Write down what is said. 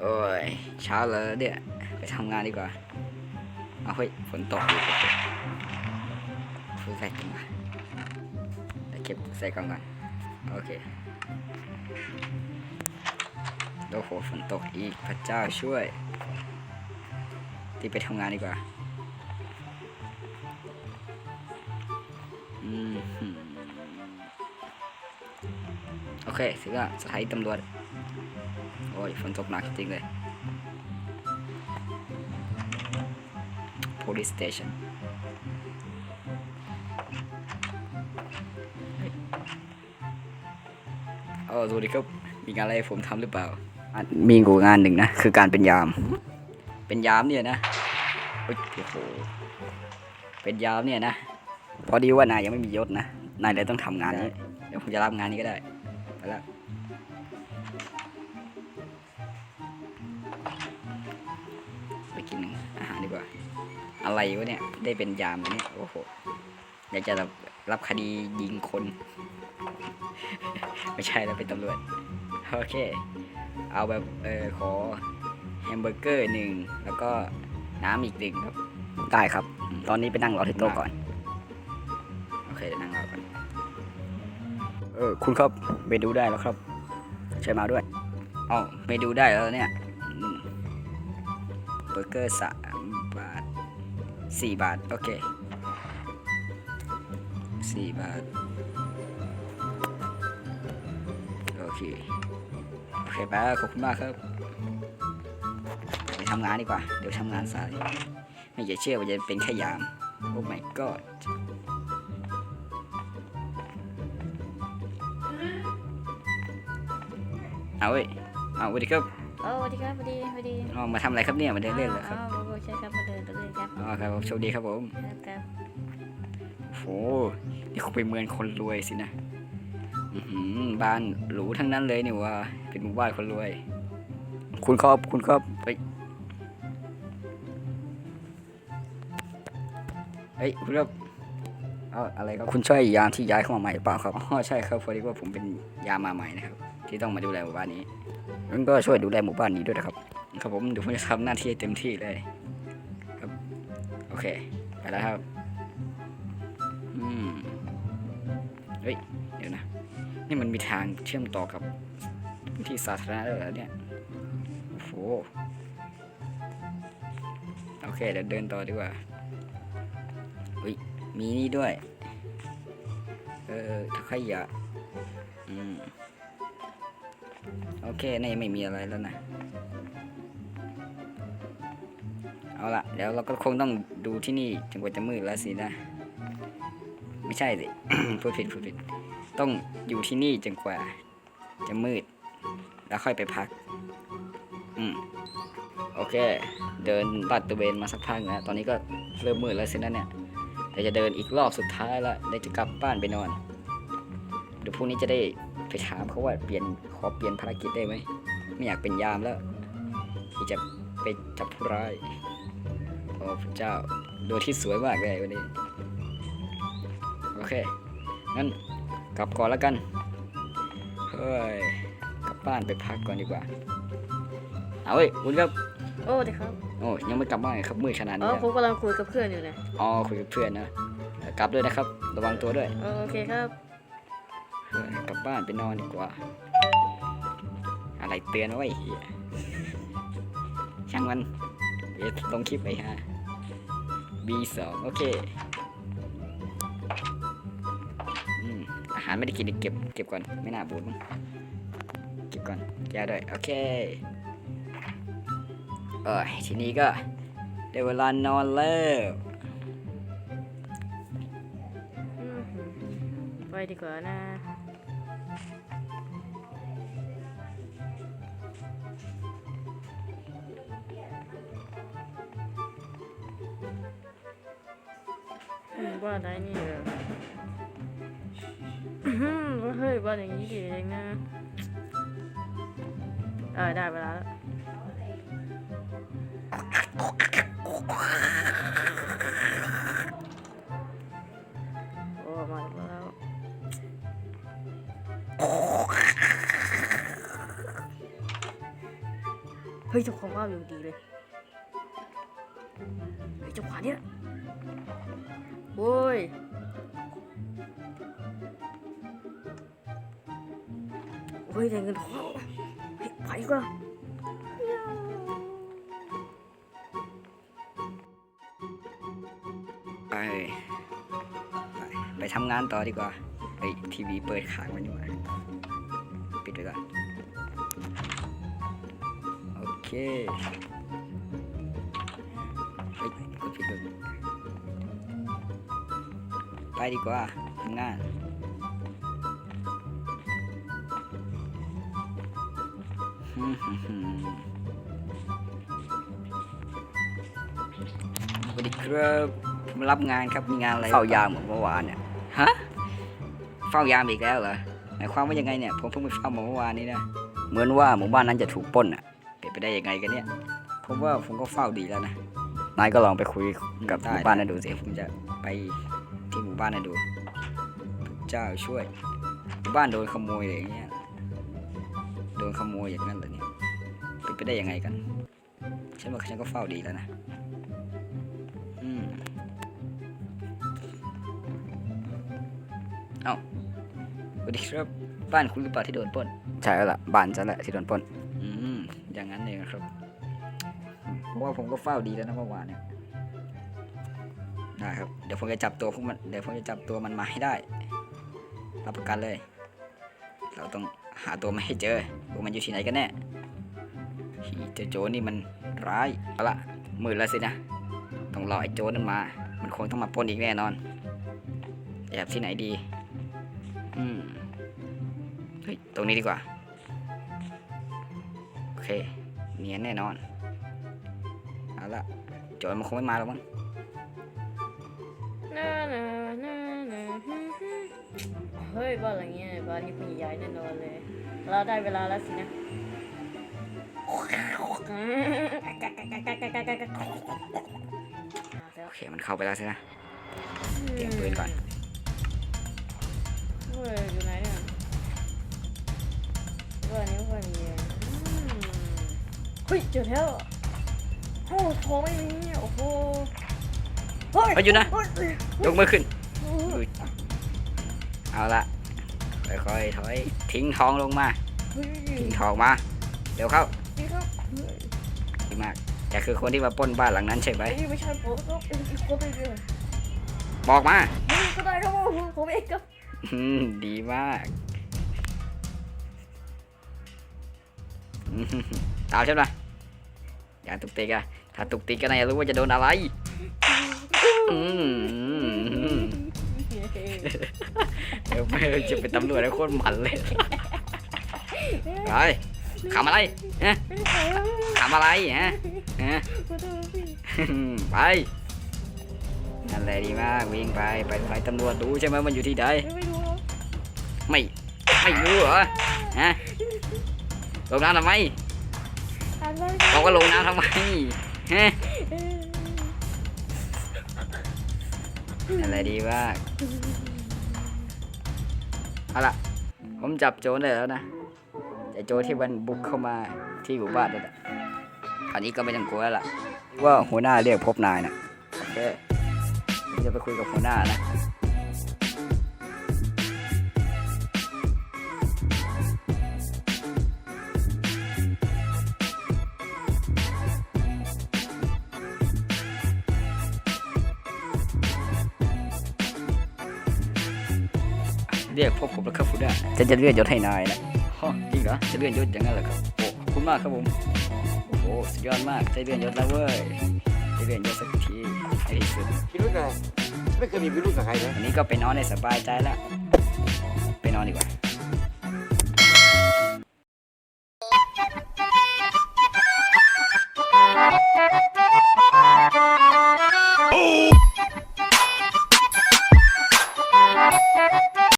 โอ้ยเช้าแล้วเนี่ยไปทำงานดีกว่าเอาเฮ้ยฝนตกอีกฟูใส่กันมาไปเก็บใส่กล่องก่อนโอเคโอ้โหฝนตกอีกพระเจ้าช่วยที่ไปทำงานดีกว่าอืมโอเคถึงแล้วสถานีตำรวจ อ้ยฝนตกหนักจริงเลย police station เออสวัสดีครับ มีงานอะไรผมทำหรือเปล่า มีกูงานหนึ่งนะ คือการเป็นยาม เป็นยามเนี่ยนะเฮ้ยโอ้โห เป็นยามเนี่ยนะ พอดีว่านายยังไม่มียศนะ นายเลยต้องทำงานนี้ เดี๋ยวผมจะรับงานนี้ก็ได้ ไปแล้ว อะไรวะเนี่ย ได้เป็นยามเนี่ยโอ้โหอยากจะรับรับคดียิงคน ไม่ใช่แล้วเป็นตำรวจ โอเค เอาแบบเออขอแฮมเบอร์เกอร์หนึ่งแล้วก็น้ำอีกหนึ่งครับ ได้ครับ ตอนนี้ไปนั่งรอที่โต๊ะก่อน โอเคเดี๋ยวนั่งรอก่อนเออคุณครับเมนูได้แล้วครับใช่มาด้วยอ๋อเมนูได้แล้วเนี่ยเบอร์เกอร์สามบาท สี่บาท โอเคสี่บาท โอเค โอเคไปแล้วขอบคุณมากครับไปทำงานดีกว่า เดี๋ยวทำงานสาย ไม่อยากเชื่อว่าจะเป็นแค่ยาม โอ้ my god เอาเว้ยเอาสวัสดีครับโอ้สวัสดีครับสวัสดีสวัสดีอ๋อมาทำอะไรครับเนี่ย มาเดินเล่นเหรอครับ อ๋อโอ้ใช่ครับ มาเดินเล่นครับอ๋อครับผมโชคดีครับผมครับครับโหนี่เขาเป็นเมืองคนรวยสินะอือหือบ้านหรูทั้งนั้นเลยนี่ว่า เป็นหมู่บ้านคนรวย คุณครับคุณครับเฮ้ยเฮ้ยคุณครับเอาอะไรครับคุณช่วยยามที่ย้ายเข้ามาใหม่หรือเปล่าครับอ๋อใช่ครับพอดีว่าผมเป็นยามมาใหม่นะครับ ที่ต้องมาดูแลหมู่บ้านนี้งั้นก็ช่วยดูแลหมู่บ้านนี้ด้วยนะครับ ครับผมเดี๋ยวผมจะทำหน้าที่ให้เต็มที่เลยครับโอ เค ไปแล้วครับ อืม เฮ้ย เดี๋ยวนะ นี่มันมีทางเชื่อมต่อกับที่สาธารณะด้วยเหรอเนี่ย โอ้โห โอเค เดี๋ยวเดินต่อดีกว่าเฮ้ย มีนี่ด้วย เออถังขยะ อืม โอเค นี่ไม่มีอะไรแล้วนะ เอาละเดี๋ยวเราก็คงต้องดูที่นี่จนกว่าจะมืดแล้วสินะ ไม่ใช่สิ พูดผิดพูดผิด ต้องอยู่ที่นี่จนกว่าจะมืด แล้วค่อยไปพัก อืมโอเค เดินลาดตะเวนมาสักพักนะตอนนี้ก็เริ่มมืดแล้วสินะเนี่ยแต่จะเดินอีกรอบสุดท้ายละเดี๋ยวจะกลับบ้านไปนอนเดี๋ยวพรุ่งนี้จะได้ไปถามเขาว่าเปลี่ยนขอเปลี่ยนภารกิจได้ไหมไม่อยากเป็นยามแล้วที่จะไปจับผู้ร้าย โอ้พระเจ้าดูที่สวยมากเลยวันนี้ โอเค งั้นกลับก่อนแล้วกัน เฮ้ย กลับบ้านไปพักก่อนดีกว่า เอาเว้ยคุณครับ โอ้ดีครับโอ้ยังไม่กลับบ้านอีกครับมืดขนาดอ๋นี้อแล้วผมกำลังคุยกับเพื่อนอยู่นะอ๋อคุยกับเพื่อนนะเออกลับด้วยนะครับ ระวังตัวด้วยโอโอเคครับเฮ้ยกลับบ้านไปนอนดีกว่า อะไรเตือนไว้เฮียช่างมันเดี๋ยวลงคลิปไปฮะ B2 โอเคอืมอาหารไม่ได้กินเดี๋ยวเก็บเก็บก่อนไม่น่าบูดเก็บก่อนยาด้วยโอเคเออทีนี้ก็ได้เวลานอนแล้วไปดีกว่านะ อืมบ้านไหนนี่เหรออื้อหือเฮ้ยบ้านอย่างนี้ดีเองนะ โอ้ยโอ้ยได้เงินทองไปก็ไป ไปไปทำงานต่อดีกว่าไอทีวีเปิดค้างไว้ดีกว่าปิดไปก่อน โอเคไปกดปิดก่อน ไปดีกว่าทำงานฮึ่มฮึ่มฮึ่มสวัสดีครับผมรับงานครับมีงานอะไรเฝ้ายามเหมือนเมื่อวานเนี่ยฮะเฝ้ายามอีกแล้วเหรอหมายความว่ายังไงเนี่ยผมเพิ่งไปเฝ้ามาเมื่อวานนี้นะเหมือนว่าหมู่บ้านนั้นจะถูกปล้นอะเป็นไปได้ยังไงกันเนี่ยผมว่าผมก็เฝ้าดีแล้วนะนายก็ลองไปคุยกับหมู่บ้านนั้นดูสิผมจะไป ที่หมู่บ้านนั้นดูพระเจ้าช่วยหมู่บ้านโดนขโมยอะไรอย่างเงี้ยโดนขโมยอย่างนั้นเหรอเนี่ยเป็นไปได้ยังไงกันฉันว่าฉันก็เฝ้าดีแล้วนะอืมเอ้าสวัสดีครับบ้านคุณหรือเปล่าที่โดนปล้นใช่แล้วล่ะบ้านฉันแหละที่โดนปล้นอืมอย่างนั้นเองครับเพราะว่าผมก็เฝ้าดีแล้วนะเมื่อวานเนี่ย ได้ครับ เดี๋ยวผมจะจับตัวพวกมัน เดี๋ยวผมจะจับตัวมันมาให้ได้ รับประกันเลย เราต้องหาตัวมันให้เจอว่ามันอยู่ที่ไหนกันแน่ฮีเจ้าโจนี่มันร้ายเอาละมืดแล้วสินะ ต้องรอไอ้โจนั้นมา มันคงต้องมาปนอีกแน่นอน แอบที่ไหนดี อืม เฮ้ย ตรงนี้ดีกว่า โอเค เนียนแน่นอน เอาละโจรมันคงไม่มาหรอกมั้ง น่าน่าน่าน่าฮึ่มฮึ่มเฮ้ยบ้านหลังเนี้ยบ้านนี้ผู้ใหญ่แน่นอนเลย เราได้เวลาแล้วสินะโอเคมันเข้าไปแล้วสินะเตรียมปืนก่อนเฮ้ยอยู่ไหนเนี่ยบ้านนี้บ้านนี้อืมเฮ้ยเจอแล้วโอ้โหทองไม่มีโอ้โห เฮ้ยเฮ้ยหยุดนะเฮ้ยยกมือขึ้นเฮ้ยอุ๊ยเอาละค่อยๆถอย ทิ้งทองลงมาเฮ้ยทิ้งทองมา เดี๋ยวเข้านี่ครับเฮ้ยดีมากแกคือคนที่มาปล้นบ้านหลังนั้นใช่ไหมไอ้นี่ไม่ใช่ผมครับเป็นอีกคนหนึงเลยบอกมาเฮ้ยก็ได้ครับผมผมเองครับอืมดีมากอืมตามฉันมาอย่าตุกติกอะถ้าตุกติกก็น่าจะรู้ว่าจะโดนอะไรอืม เดี๋ยวไม่จะเป็นตำรวจแล้วโคตรหมันเลยไปขำอะไรฮะไม่ใช่ครับขำอะไรฮะฮะขอโทษพี่ไปนั่นแหละดีมากวิ่งไปไปไปตำรวจดูใช่ไหมมันอยู่ที่ใดไม่รู้ครับไม่ไม่รู้เหรอฮะลงน้ำทำไมอ่านได้เราก็ลงน้ำทำไมฮะ อะไรดีมาเอาล่ะ ผมจับโจรได้แล้วนะแต่โจรที่มันบุกเข้ามาที่หมู่บ้านนั่นแหละคราวนี้ก็ไม่ต้องกลัวแล้วล่ะ ว่าหัวหน้าเรียกพบนายนะโอเคผมจะไปคุยกับหัวหน้านะ รียกพบผมแล้วครับคุณด้าฉันจะเลื่อนยศให้นายนะฮะจริงเหรอจะเลื่อนยศอย่างนั้นเหรอครับโอ้ขอบคุณมากครับผมโอ้โหสุดยอดมากจะเลื่อนยศแล้วเว้ยจะเลื่อนยศสักทีในที่สุดพิรุธอะไรไม่เคยมีพิรุธกับใครนะวันนี้ก็ไปนอนในสบายใจแล้วไปนอนดีกว่า